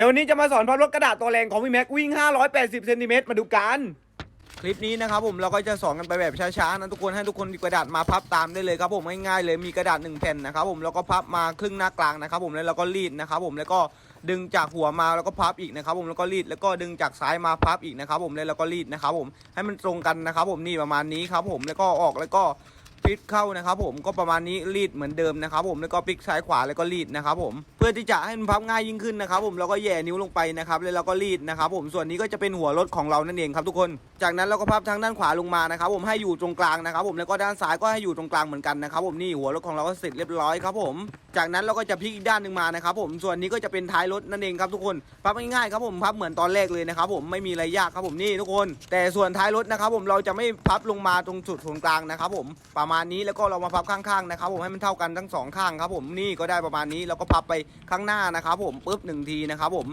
เดี๋ยววันนี้จะมาสอนพับรถกระดาษตัวแรงของพี่แม็กวิ่ง 580 เซนติเมตรมาดูกัน คลิปนี้นะครับผมเราก็จะสอนกันไปแบบช้าๆนะทุกคนให้ทุกคนกระดาษมาพับตามได้เลยครับผมง่ายๆเลยมีกระดาษหนึ่งแผ่นนะครับผมแล้วก็พับมาครึ่งหน้ากลางนะครับผมแล้วเราก็รีดนะครับผมแล้วก็ดึงจากหัวมาแล้วก็พับอีกนะครับผมแล้วก็รีดแล้วก็ดึงจากซ้ายมาพับอีกนะครับผมแล้วเราก็รีดนะครับผมให้มันตรงกันนะครับผมนี่ประมาณนี้ครับผมแล้วก็ออกแล้วก็ พลิกเข้านะครับผมก็ประมาณนี้รีดเหมือนเดิมนะครับผมแล้วก็พลิกซ้ายขวาแล้วก็รีดนะครับผมเพื่อที่จะให้มันพับง่ายยิ่งขึ้นนะครับผมเราก็แย่นิ้วลงไปนะครับแล้วเราก็รีดนะครับผมส่วนนี้ก็จะเป็นหัวรถของเรานั่นเองครับทุกคน จากนั้นเราก็พับทั้งด้านขวาลงมานะครับผมให้อยู่ตรงกลางนะครับผมแล้วก็ด้านซ้ายก็ให้อยู่ตรงกลางเหมือนกันนะครับผมนี่หัวรถของเราก็เสร็จเรียบร้อยครับผมจากนั้นเราก็จะพลิกอีกด้านหนึ่งมานะครับผมส่วนนี้ก็จะเป็นท้ายรถนั่นเองครับทุกคนพับง่ายๆครับผมพับเหมือนตอนแรกเลยนะครับผมไม่มีอะไรยากครับผมนี่ทุกคน แต่ส่วนท้ายรถนะครับผมเราจะไม่พับลงมาตรงจุดศูนย์กลางนะครับผมประมาณนี้แล้วก็เรามาพับข้างๆนะครับผมให้มันเท่ากันทั้งสองข้างครับผมนี่ก็ได้ประมาณนี้แล้วก็พับไปข้างหน้านะครับผมปุ๊บหนึ่งทีนะครับผม